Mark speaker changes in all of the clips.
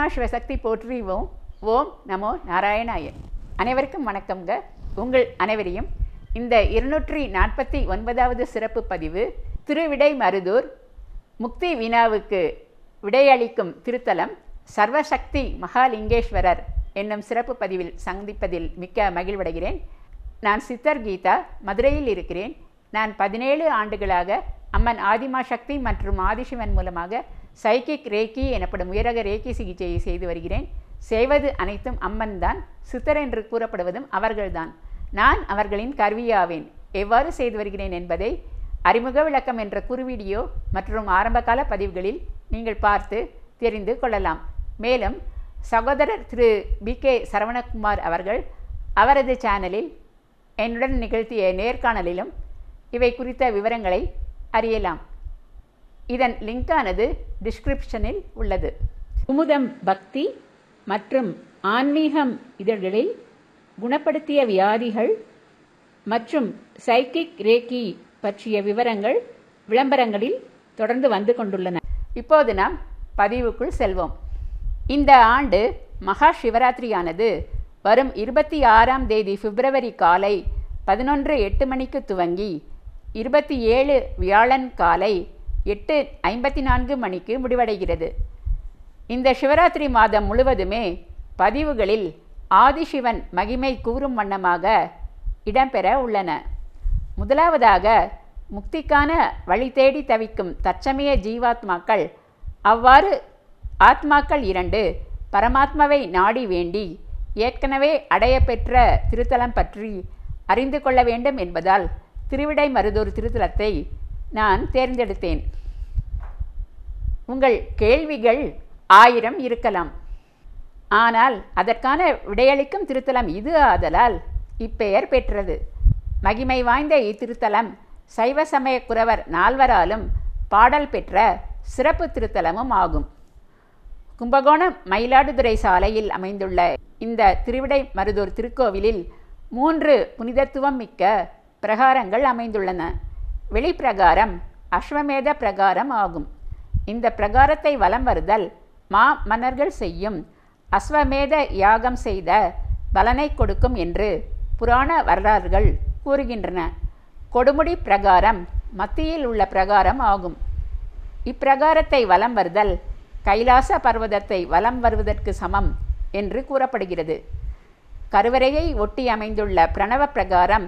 Speaker 1: ஆதிமா சிவசக்தி போற்றுவோம். ஓம் நமோ நாராயணாய. அனைவருக்கும் வணக்கம்ங்க. உங்கள் அனைவரையும் இந்த இருநூற்றி நாற்பத்தி ஒன்பதாவது சிறப்பு பதிவு திருவிடை மருதூர் முக்தி வினாவுக்கு விடையளிக்கும் திருத்தலம் சர்வசக்தி மகாலிங்கேஸ்வரர் என்னும் சிறப்பு பதிவில் சந்திப்பதில் மிக்க மகிழ்வடைகிறேன். நான் சித்தர் கீதா மதுரையில் இருக்கிறேன். நான் பதினேழு ஆண்டுகளாக அம்மன் ஆதிமா சக்தி மற்றும் ஆதிசிவன் மூலமாக சைக்கிக் ரேக்கி எனப்படும் உயரக ரேக்கி சிகிச்சையை செய்து வருகிறேன். செய்வது அனைத்தும் அம்மன் தான் சித்தர் என்று கூறப்படுவதும் அவர்கள்தான். நான் அவர்களின் கருவியாவேன். எவ்வாறு செய்து வருகிறேன் என்பதை அறிமுக விளக்கம் என்ற குறுவீடியோ மற்றும் ஆரம்பகால பதிவுகளில் நீங்கள் பார்த்து தெரிந்து கொள்ளலாம். மேலும் சகோதரர் திரு. பி. கே. சரவணகுமார் அவர்கள் அவரது சேனலில் என்னுடன் நிகழ்த்திய நேர்காணலிலும் இவை குறித்த விவரங்களை அறியலாம். இதன் லிங்கானது டிஸ்கிரிப்ஷனில் உள்ளது. குமுதம் பக்தி மற்றும் ஆன்மீகம் இதழ்களில் குணப்படுத்திய வியாதிகள் மற்றும் சைக்கிக் ரேக்கி பற்றிய விவரங்கள் விளம்பரங்களில் தொடர்ந்து வந்து கொண்டுள்ளன. இப்போது நாம் பதிவுக்குள் செல்வோம். இந்த ஆண்டு மகா சிவராத்திரியானது வரும் இருபத்தி ஆறாம் தேதி பிப்ரவரி காலை பதினொன்று எட்டு மணிக்கு துவங்கி இருபத்தி ஏழு வியாழன் காலை எட்டு ஐம்பத்தி நான்கு மணிக்கு முடிவடைகிறது. இந்த சிவராத்திரி மாதம் முழுவதுமே பதிவுகளில் ஆதிசிவன் மகிமை கூறும் வண்ணமாக இடம்பெற உள்ளன. முதலாவதாக முக்திக்கான வழி தேடி தவிக்கும் தற்சமய ஜீவாத்மாக்கள் அவ்வாறு ஆத்மாக்கள் இரண்டு பரமாத்மாவை நாடி வேண்டி ஏற்கனவே அடையப்பெற்ற திருத்தலம் பற்றி அறிந்து கொள்ள வேண்டும் என்பதால் திருவிடை மருதூர் திருத்தலத்தை நான் தேர்ந்தெடுத்தேன். உங்கள் கேள்விகள் ஆயிரம் இருக்கலாம். ஆனால் அதற்கான விடையளிக்கும் திருத்தலம் இது ஆதலால் இப்பெயர் பெற்றது. மகிமை வாய்ந்த இத்திருத்தலம் சைவ சமய குறவர் நால்வராலும் பாடல் பெற்ற சிறப்பு திருத்தலமும் ஆகும். கும்பகோணம் மயிலாடுதுறை சாலையில் அமைந்துள்ள இந்த திருவிடை மருதூர் திருக்கோவிலில் மூன்று புனிதத்துவம் மிக்க பிரகாரங்கள் அமைந்துள்ளன. வெளிப்பிரகாரம் அஸ்வமேத பிரகாரம் ஆகும். இந்த பிரகாரத்தை வலம் வருதல் மா மன்னர்கள் செய்யும் அஸ்வமேத யாகம் செய்த பலனை கொடுக்கும் என்று புராண வரலாறுகள் கூறுகின்றன. கொடுமுடி பிரகாரம் மத்தியில் உள்ள பிரகாரம் ஆகும். இப்பிரகாரத்தை வலம் வருதல் கைலாச பர்வதத்தை வலம் வருவதற்கு சமம் என்று கூறப்படுகிறது. கருவறையை ஒட்டி அமைந்துள்ள பிரணவ பிரகாரம்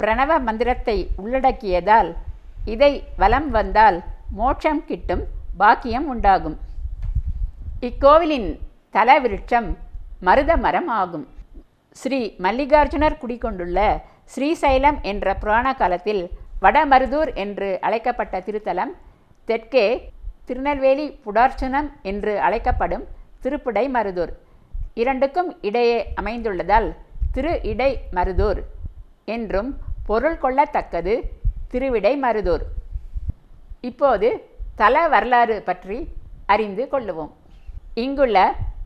Speaker 1: பிரணவ மந்திரத்தை உள்ளடக்கியதால் இதை வலம் வந்தால் மோட்சம் கிட்டும் பாக்கியம் உண்டாகும். இக்கோவிலின் தல விருட்சம் மருத மரம் ஆகும். ஸ்ரீ மல்லிகார்ஜுனர் குடிகொண்டுள்ள ஸ்ரீசைலம் என்ற புராண காலத்தில் வடமருதூர் என்று அழைக்கப்பட்ட திருத்தலம் தெற்கே திருநெல்வேலி புடார்ச்சனம் என்று அழைக்கப்படும் திருப்புடை மருதூர். இரண்டுக்கும் இடையே அமைந்துள்ளதால் திரு இடை மருதூர் என்றும் பொருள் கொள்ளத்தக்கது திருவிடை மருதூர். இப்போது தல வரலாறு பற்றி அறிந்து கொள்ளுவோம். இங்குள்ள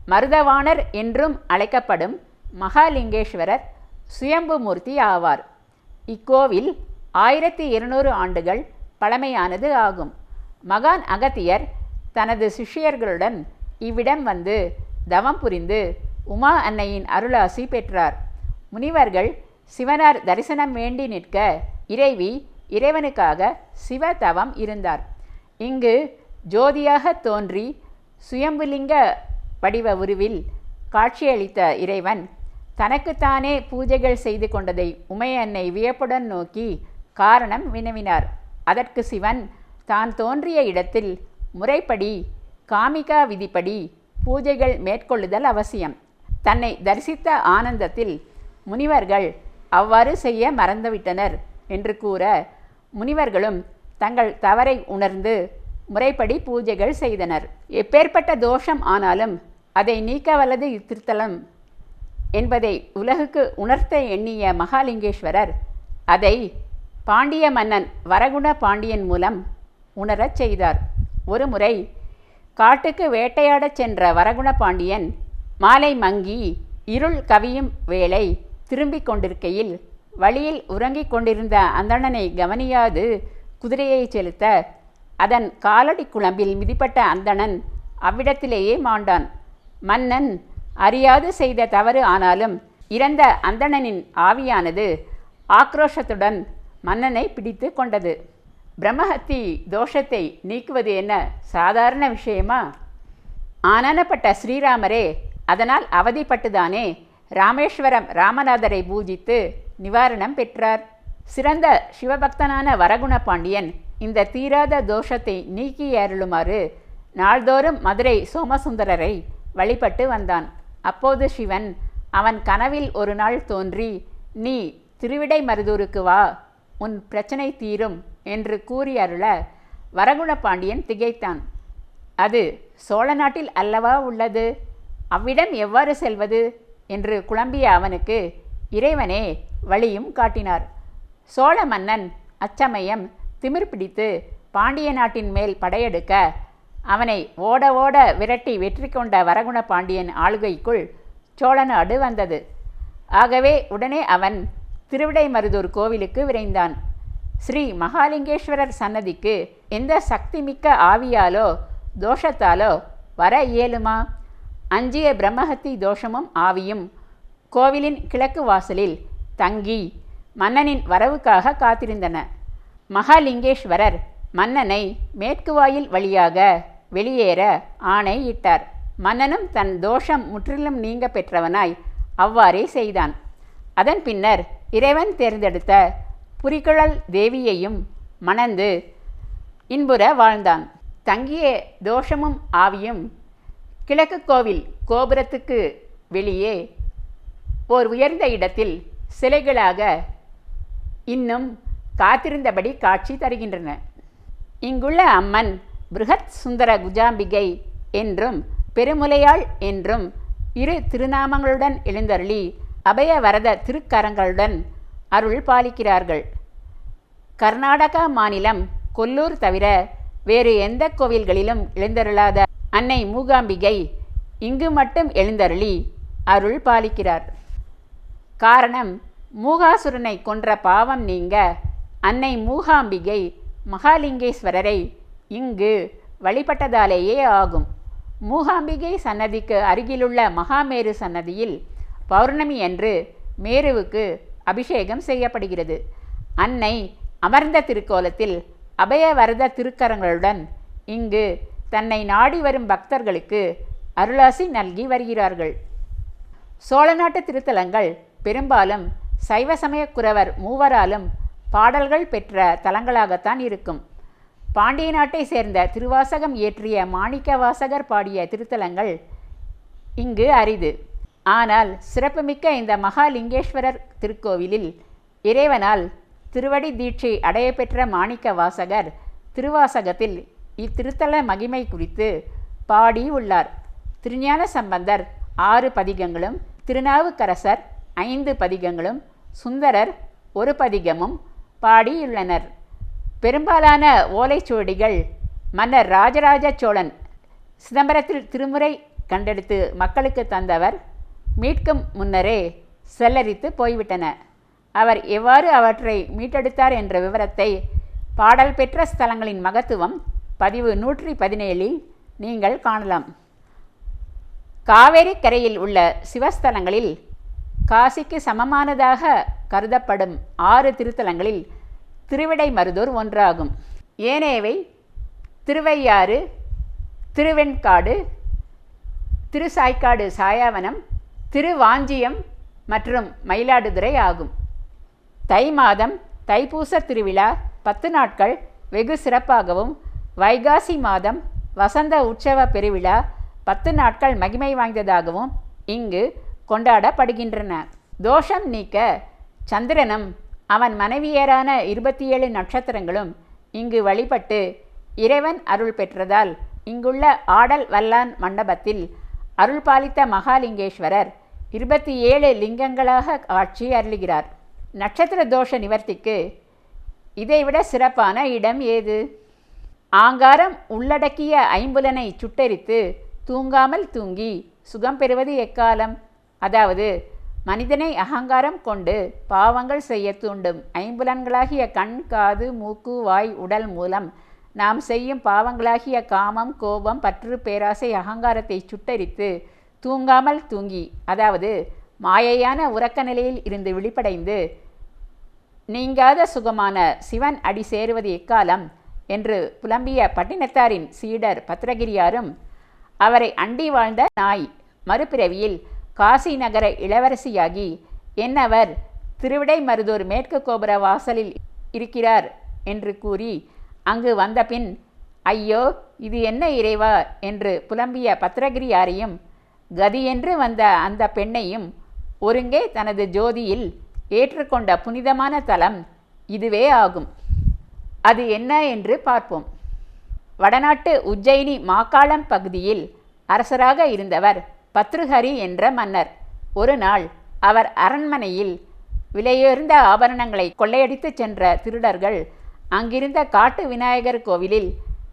Speaker 1: மருதவாணர் என்றும் அழைக்கப்படும் மகாலிங்கேஸ்வரர் சுயம்புமூர்த்தி ஆவார். இக்கோவில் ஆயிரத்தி இருநூறு ஆண்டுகள் பழமையானது ஆகும். மகான் அகத்தியர் தனது சிஷ்யர்களுடன் இவ்விடம் வந்து தவம் புரிந்து உமா அன்னையின் அருளாசி பெற்றார். முனிவர்கள் சிவனார் தரிசனம் வேண்டி நிற்க இறைவி இறைவனுக்காக சிவ தவம் இருந்தார். இங்கு ஜோதியாக தோன்றி சுயம்புலிங்க வடிவ உருவில் காட்சியளித்த இறைவன் தனக்குத்தானே பூஜைகள் செய்து கொண்டதை உமையன்னை வியப்புடன் நோக்கி காரணம் வினவினார். அதற்கு சிவன் தான் தோன்றிய இடத்தில் முறைப்படி காமிகா விதிப்படி பூஜைகள் மேற்கொள்ளுதல் அவசியம். தன்னை தரிசித்த ஆனந்தத்தில் முனிவர்கள் அவ்வாறு செய்ய மறந்துவிட்டனர் என்று கூற முனிவர்களும் தங்கள் தவறை உணர்ந்து முறைப்படி பூஜைகள் செய்தனர். எப்பேற்பட்ட தோஷம் ஆனாலும் அதை நீக்க வல்லது இத்திருத்தலம் என்பதை உலகுக்கு உணர்த்த எண்ணிய மகாலிங்கேஸ்வரர் அதை பாண்டிய மன்னன் வரகுண பாண்டியன் மூலம் உணரச் செய்தார். ஒருமுறை காட்டுக்கு வேட்டையாடச் சென்ற வரகுண பாண்டியன் மாலை மங்கி இருள் கவியும் வேளை திரும்பிக் கொண்டிருக்கையில் வழியில் உறங்கிக் கொண்டிருந்த அந்தணனை கவனியாது குதிரையை செலுத்த அதன் காலடி குழம்பில் மிதிப்பட்ட அந்தணன் அவ்விடத்திலேயே மாண்டான். மன்னன் அறியாது செய்த தவறு ஆனாலும் இறந்த அந்தணனின் ஆவியானது ஆக்ரோஷத்துடன் மன்னனை பிடித்து கொண்டது. பிரம்மஹத்தி தோஷத்தை நீக்குவது என்ன சாதாரண விஷயமா? ஆனனப்பட்ட ஸ்ரீராமரே அதனால் அவதிப்பட்டுதானே ராமேஸ்வரம் ராமநாதரை பூஜித்து நிவாரணம் பெற்றார். சிறந்த சிவபக்தனான வரகுண பாண்டியன் இந்த தீராத தோஷத்தை நீக்கி அருளுமாறு நாள்தோறும் மதுரை சோமசுந்தரரை வழிபட்டு வந்தான். அப்போது சிவன் அவன் கனவில் ஒரு நாள் தோன்றி நீ திருவிடை மருதூருக்கு வா உன் பிரச்சனை தீரும் என்று கூறி அருள வரகுண பாண்டியன் திகைத்தான். அது சோழ நாட்டில் அல்லவா உள்ளது? அவ்விடம் எவ்வாறு செல்வது? என்று குழம்பிய அவனுக்கு இறைவனே வழியும் காட்டினார். சோழ மன்னன் அச்சமயம் திமிர் பிடித்து பாண்டிய நாட்டின் மேல் படையெடுக்க அவனை ஓட ஓட விரட்டி வெற்றி கொண்ட வரகுண பாண்டியன் ஆளுகைக்குள் சோழ நாடு வந்தது. ஆகவே உடனே அவன் திருவிடைமருதூர் கோவிலுக்கு விரைந்தான். ஸ்ரீ மகாலிங்கேஸ்வரர் சன்னதிக்கு எந்த சக்தி மிக்க ஆவியாலோ தோஷத்தாலோ வர இயலுமா? அஞ்சிய பிரம்மஹத்தி தோஷமும் ஆவியும் கோவிலின் கிழக்கு வாசலில் தங்கி மன்னனின் வரவுக்காக காத்திருந்தன. மகாலிங்கேஸ்வரர் மன்னனை மேற்கு வாயில் வழியாக வெளியேற ஆணை இட்டார். மன்னனும் தன் தோஷம் முற்றிலும் நீங்க பெற்றவனாய் அவ்வாறே செய்தான். அதன் பின்னர் இறைவன் தேர்ந்தெடுத்த புரிகுழல் தேவியையும் மணந்து இன்புற வாழ்ந்தான். தங்கிய தோஷமும் ஆவியும் கிழக்கு கோவில் கோபுரத்துக்கு வெளியே ஓர் உயர்ந்த இடத்தில் சிலைகளாக இன்னும் காத்திருந்தபடி காட்சி தருகின்றன. இங்குள்ள அம்மன் பிருகத் சுந்தர குஜாம்பிகை என்றும் பெருமுலையாள் என்றும் இரு திருநாமங்களுடன் எழுந்தருளி அபய வரத திருக்கரங்களுடன் அருள் பாலிக்கிறார்கள். கர்நாடகா மாநிலம் கொல்லூர் தவிர வேறு எந்த கோவில்களிலும் எழுந்தருளாத அன்னை மூகாம்பிகை இங்கு மட்டும் எழுந்தருளி அருள் பாலிக்கிறார். காரணம் மூகாசுரனை கொன்ற பாவம் நீங்க அன்னை மூகாம்பிகை மகாலிங்கேஸ்வரரை இங்கு வழிபட்டதாலேயே ஆகும். மூகாம்பிகை சன்னதிக்கு அருகிலுள்ள மகாமேரு சன்னதியில் பௌர்ணமி அன்று மேருவுக்கு அபிஷேகம் செய்யப்படுகிறது. அன்னை அமர்ந்த திருக்கோலத்தில் அபயவரத திருக்கரங்களுடன் இங்கு தன்னை நாடி வரும் பக்தர்களுக்கு அருளாசி நல்கி வருகிறார்கள். சோழ நாட்டு திருத்தலங்கள் பெரும்பாலும் சைவ சமயக்குறவர் மூவராலும் பாடல்கள் பெற்ற தலங்களாகத்தான் இருக்கும். பாண்டிய நாட்டை சேர்ந்த திருவாசகம் இயற்றிய மாணிக்க வாசகர் பாடிய திருத்தலங்கள் இங்கு அரிது. ஆனால் சிறப்புமிக்க இந்த மகாலிங்கேஸ்வரர் திருக்கோவிலில் இறைவனால் திருவடி தீட்சை அடைய பெற்ற மாணிக்க வாசகர் திருவாசகத்தில் இத்திருத்தல மகிமை குறித்து பாடி உள்ளார் திருஞான சம்பந்தர் ஆறு பதிகங்களும் திருநாவுக்கரசர் ஐந்து பதிகங்களும் சுந்தரர் ஒரு பதிகமும் பாடியுள்ளனர். பெரும்பாலான ஓலைச்சுவடிகள் மன்னர் ராஜராஜ சோழன் சிதம்பரத்தில் திருமுறை கண்டெடுத்து மக்களுக்கு தந்தவர். மீட்கும் முன்னரே செல்லரித்து போய்விட்டன. அவர் எவ்வாறு அவற்றை மீட்டெடுத்தார் என்ற விவரத்தை பாடல் பெற்ற ஸ்தலங்களின் மகத்துவம் பதிவு நூற்றி பதினேழில் நீங்கள் காணலாம். காவேரி கரையில் உள்ள சிவஸ்தலங்களில் காசிக்கு சமமானதாக கருதப்படும் ஆறு திருத்தலங்களில் திருவிடைமருதூர் ஒன்றாகும். ஏனையவை திருவையாறு திருவெண்காடு திருசாய்க்காடு சாயாவனம் திருவாஞ்சியம் மற்றும் மயிலாடுதுறை ஆகும். தை மாதம் தைப்பூச திருவிழா பத்து நாட்கள் வெகு சிறப்பாகவும் வைகாசி மாதம் வசந்த உற்சவ பெருவிழா பத்து நாட்கள் மகிமை வாய்ந்ததாகவும் இங்கு கொண்டாடப்படுகின்றன. தோஷம் நீக்க சந்திரனும் அவன் மனைவியரான இருபத்தி ஏழு நட்சத்திரங்களும் இங்கு வழிபட்டு இறைவன் அருள் பெற்றதால் இங்குள்ள ஆடல் வல்லான் மண்டபத்தில் அருள் பாலித்த மகாலிங்கேஸ்வரர் இருபத்தி ஏழு லிங்கங்களாக காட்சி அருளுகிறார். நட்சத்திர தோஷ நிவர்த்திக்கு இதைவிட சிறப்பான இடம் ஏது? ஆங்காரம் உள்ளடக்கிய ஐம்புலனை சுட்டெரித்து தூங்காமல் தூங்கி சுகம் பெறுவது எக்காலம்? அதாவது மனிதனை அகங்காரம் கொண்டு பாவங்கள் செய்ய தூண்டும் ஐம்புலன்களாகிய கண் காது மூக்கு வாய் உடல் மூலம் நாம் செய்யும் பாவங்களாகிய காமம் கோபம் பற்று பேராசை அகங்காரத்தை சுட்டரித்து தூங்காமல் தூங்கி அதாவது மாயையான உறக்க நிலையில் இருந்து விழிப்படைந்து நீங்காத சுகமான சிவன் அடி சேருவது எக்காலம் என்று புலம்பிய பட்டினத்தாரின் சீடர் பத்திரகிரியாரும் அவரை அண்டி வாழ்ந்த நாய் மறுபிறவியில் காசி நகர இளவரசியாகி என்னவர் திருவிடைமருதூர் மேற்கு கோபுர வாசலில் இருக்கிறார்? என்று கூறி அங்கு வந்தபின் ஐயோ இது என்ன இறைவா? என்று புலம்பிய பத்திரகிரியாரையும் கதியென்று வந்த அந்த பெண்ணையும் ஒருங்கே தனது ஜோதியில் ஏற்றுக்கொண்ட புனிதமான தலம் இதுவே ஆகும். அது என்ன என்று பார்ப்போம். வடநாட்டு உஜ்ஜயினி மாக்காளம் பகுதியில் அரசராக இருந்தவர் பத்ருஹரி என்ற மன்னர். ஒரு நாள் அவர் அரண்மனையில் விலையுயர்ந்த ஆபரணங்களை கொள்ளையடித்துச் சென்ற திருடர்கள் அங்கிருந்த காட்டு விநாயகர் கோவிலில்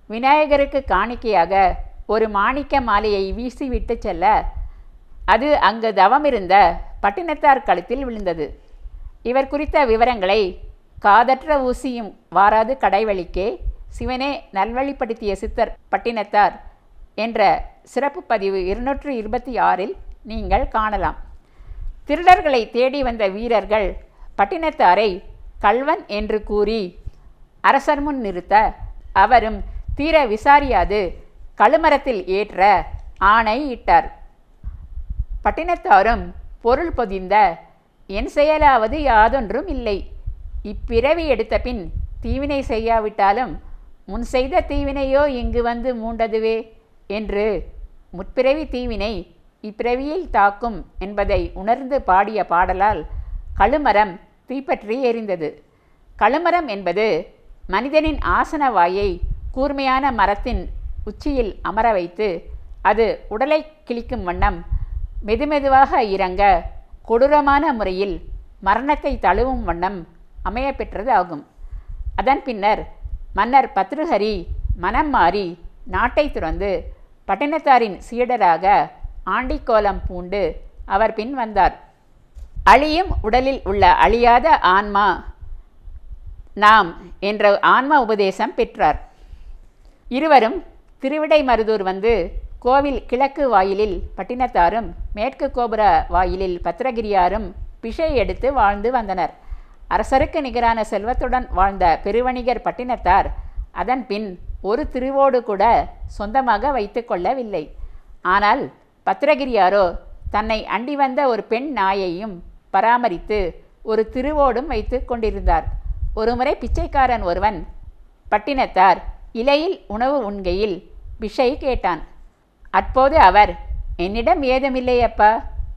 Speaker 1: விநாயகருக்கு காணிக்கையாக ஒரு மாணிக்க மாலையை வீசிவிட்டு செல்ல அது அங்கு தவமிருந்த பட்டினத்தார் கழுத்தில் விழுந்தது. இவர் குறித்த விவரங்களை காதற்ற ஊசியும் வாராது கடைவழிக்கே சிவனே நல்வழிப்படுத்திய சித்தர் பட்டினத்தார் என்ற சிறப்பு பதிவு இருநூற்று இருபத்தி ஆறில் நீங்கள் காணலாம். திருடர்களை தேடி வந்த வீரர்கள் பட்டினத்தாரை கள்வன் என்று கூறி அரசர் முன் நிறுத்த அவரும் தீர விசாரியாது கழுமரத்தில் ஏற்ற ஆணை இட்டார். பட்டினத்தாரும் பொருள் பொதிந்த என் செயலாவது யாதொன்றும் இல்லை. இப்பிறவி எடுத்த பின் தீவினை செய்யாவிட்டாலும் முன் செய்த தீவினையோ இங்கு வந்து மூண்டதுவே. என்று முற்பிறவி தீவினை இப்பிறவியில் தாக்கும் என்பதை உணர்ந்து பாடிய பாடலால் கழுமரம் தீப்பற்றி எரிந்தது. கழுமரம் என்பது மனிதனின் ஆசன வாயை கூர்மையான மரத்தின் உச்சியில் அமர வைத்து அது உடலை கிழிக்கும் வண்ணம் மெதுமெதுவாக இறங்க கொடூரமான முறையில் மரணத்தை தழுவும் வண்ணம் அமைய பெற்றது ஆகும். அதன் பின்னர் மன்னர் பத்ருஹரி மனம் மாறி நாட்டை துறந்து பட்டினத்தாரின் சீடராக ஆண்டிக்கோலம் பூண்டு அவர் பின் வந்தார். அழியும் உடலில் உள்ள அழியாத ஆன்மா நாம் என்ற ஆன்ம உபதேசம் பெற்றார். இருவரும் திருவிடைமருதூர் வந்து கோவில் கிழக்கு வாயிலில் பட்டினத்தாரும் மேற்கு கோபுர வாயிலில் பத்திரகிரியாரும் பிஷை எடுத்து வாழ்ந்து வந்தனர். அரசருக்கு நிகரான செல்வத்துடன் வாழ்ந்த பெருவணிகர் பட்டினத்தார் அதன் பின் ஒரு திருவோடு கூட சொந்தமாக வைத்து கொள்ளவில்லை. ஆனால் பத்திரகிரியாரோ தன்னை அண்டி வந்த ஒரு பெண் நாயையும் பராமரித்து ஒரு திருவோடும் வைத்து கொண்டிருந்தார். ஒருமுறை பிச்சைக்காரன் ஒருவன் பட்டினத்தார் இலையில் உணவு உண்கையில் பிஷை கேட்டான். அப்போது அவர் என்னிடம் ஏதுமில்லை அப்பா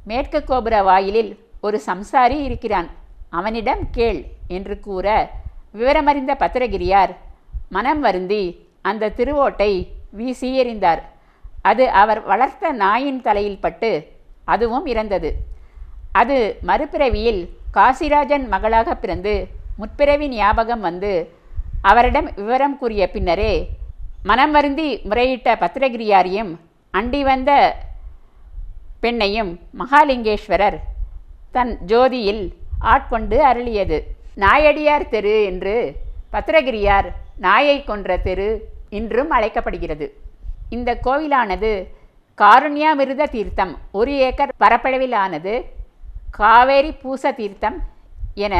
Speaker 1: மேற்கு கோபுர வாயிலில் ஒரு சம்சாரி இருக்கிறான். அவனிடம் கேள் என்று கூற விவரமறிந்த பத்திரகிரியார் மனம் வருந்தி அந்த திருவோட்டை வீசி எறிந்தார். அது அவர் வளர்த்த நாயின் தலையில் பட்டு அதுவும் இறந்தது. அது மறுபிறவியில் காசிராஜன் மகளாக பிறந்து முற்பிறவி ஞாபகம் வந்து அவரிடம் விவரம் கூறிய பின்னரே மனம் வருந்தி முறையிட்ட பத்திரகிரியாரையும் அண்டி வந்த பெண்ணையும் மகாலிங்கேஸ்வரர் தன் ஜோதியில் ஆட்கொண்டு அருளியது. நாயடியார் தெரு என்று பத்திரகிரியார் நாயை கொன்ற தெரு இன்றும் அழைக்கப்படுகிறது. இந்த கோவிலானது காருண்யாமிருத தீர்த்தம். ஒரு ஏக்கர் பரப்பளவிலானது காவேரி பூச தீர்த்தம் என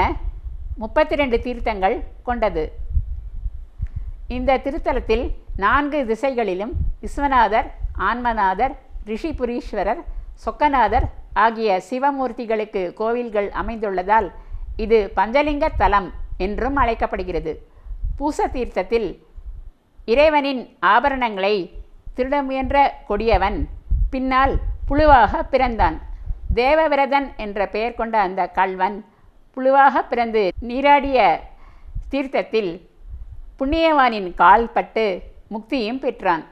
Speaker 1: முப்பத்தி ரெண்டு தீர்த்தங்கள் கொண்டது. இந்த திருத்தலத்தில் நான்கு திசைகளிலும் விஸ்வநாதர் ஆன்மநாதர் ரிஷிபுரீஸ்வரர் சொக்கநாதர் ஆகிய சிவமூர்த்திகளுக்கு கோவில்கள் அமைந்துள்ளதால் இது பஞ்சலிங்க தலம் என்றும் அழைக்கப்படுகிறது. பூச தீர்த்தத்தில் இறைவனின் ஆபரணங்களை திருட முயன்ற கொடியவன் பின்னால் புழுவாக பிறந்தான். தேவவிரதன் என்ற பெயர் கொண்ட அந்த கள்வன் புழுவாக பிறந்து நீராடிய தீர்த்தத்தில் புண்ணியவானின் கால் பட்டு முக்தியும் பெற்றான்.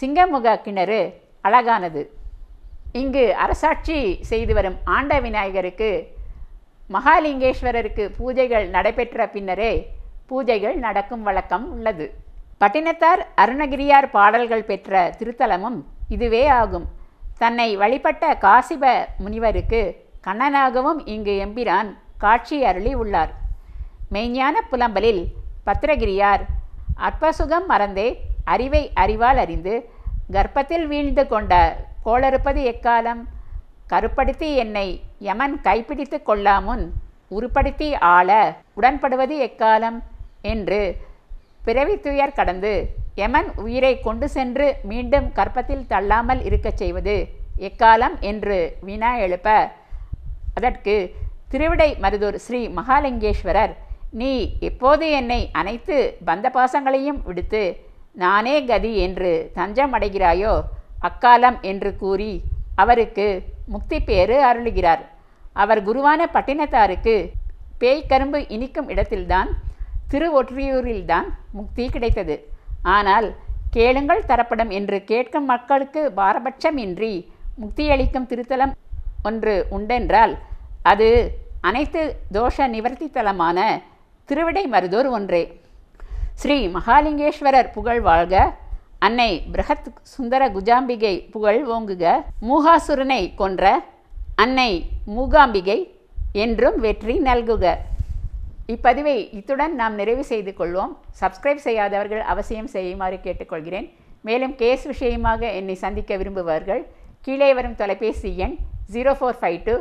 Speaker 1: சிங்கமுக கிணறு அழகானது. இங்கு அரசாட்சி செய்து வரும் ஆண்ட விநாயகருக்கு மகாலிங்கேஸ்வரருக்கு பூஜைகள் நடைபெற்ற பின்னரே பூஜைகள் நடக்கும் வழக்கம் உள்ளது. பட்டினத்தார் அருணகிரியார் பாடல்கள் பெற்ற திருத்தலமும் இதுவே ஆகும். தன்னை வழிபட்ட காசிப முனிவருக்கு கண்ணனாகவும் இங்கு எம்பிரான் காட்சி அருளி உள்ளார். மெய்ஞான புலம்பலில் பத்திரகிரியார் அற்பசுகம் மறந்தே அறிவை அறிவால் அறிந்து கர்ப்பத்தில் வீழ்ந்து கொண்ட கோளறுப்பது எக்காலம்? கருப்படுத்தி என்னை யமன் கைப்பிடித்து கொள்ளாமுன் உருப்படுத்தி ஆள உடன்படுவது எக்காலம்? என்று பிறவி துயர் கடந்து எமன் உயிரை கொண்டு சென்று மீண்டும் கற்பத்தில் தள்ளாமல் இருக்கச் செய்வது எக்காலம் என்று வினா எழுப்ப. அதற்கு திருவிடை மருதூர் ஸ்ரீ மகாலிங்கேஸ்வரர் நீ இப்போது என்னை அனைத்து பந்த பாசங்களையும் விடுத்து நானே கதி என்று தஞ்சம் அடைகிறாயோ அக்காலம் என்று கூறி அவருக்கு முக்தி பேறு அருளுகிறார். அவர் குருவான பட்டினத்தாருக்கு பேய்க்கரும்பு இனிக்கும் இடத்தில்தான் திருவொற்றியூரில்தான் முக்தி கிடைத்தது. ஆனால் கேளுங்கள் தரப்படும் என்று கேட்கும் மக்களுக்கு பாரபட்சமின்றி முக்தியளிக்கும் திருத்தலம் ஒன்று உண்டென்றால் அது அனைத்து தோஷ நிவர்த்தி தலமான திருவிடை மருதூர் ஒன்றே. ஸ்ரீ மகாலிங்கேஸ்வரர் புகழ் வாழ்க அன்னை பிரகத் சுந்தர குஜாம்பிகை புகழ் ஓங்குக மூகாசுரனை கொன்ற அன்னை மூகாம்பிகை என்றும் வெற்றி நல்குக. இப்பதிவை இத்துடன் நாம் நிறைவு செய்து கொள்வோம். சப்ஸ்கிரைப் செய்யாதவர்கள் அவசியம் செய்யுமாறு கேட்டுக்கொள்கிறேன். மேலும் கேஸ் விஷயமாக என்னை சந்திக்க விரும்புபவர்கள் கீழே வரும் தொலைபேசி எண் zero four five two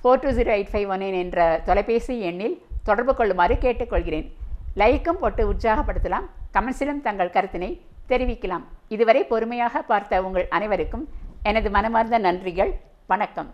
Speaker 1: four two zero eight five one என்ற தொலைபேசி எண்ணில் தொடர்பு கொள்ளுமாறு கேட்டுக்கொள்கிறேன். லைக்கும் போட்டு உற்சாகப்படுத்தலாம். கமெண்ட்ஸிலும் தங்கள் கருத்தினை தெரிவிக்கலாம். இதுவரை பொறுமையாக பார்த்த உங்கள் அனைவருக்கும் எனது மனமார்ந்த நன்றிகள். வணக்கம்.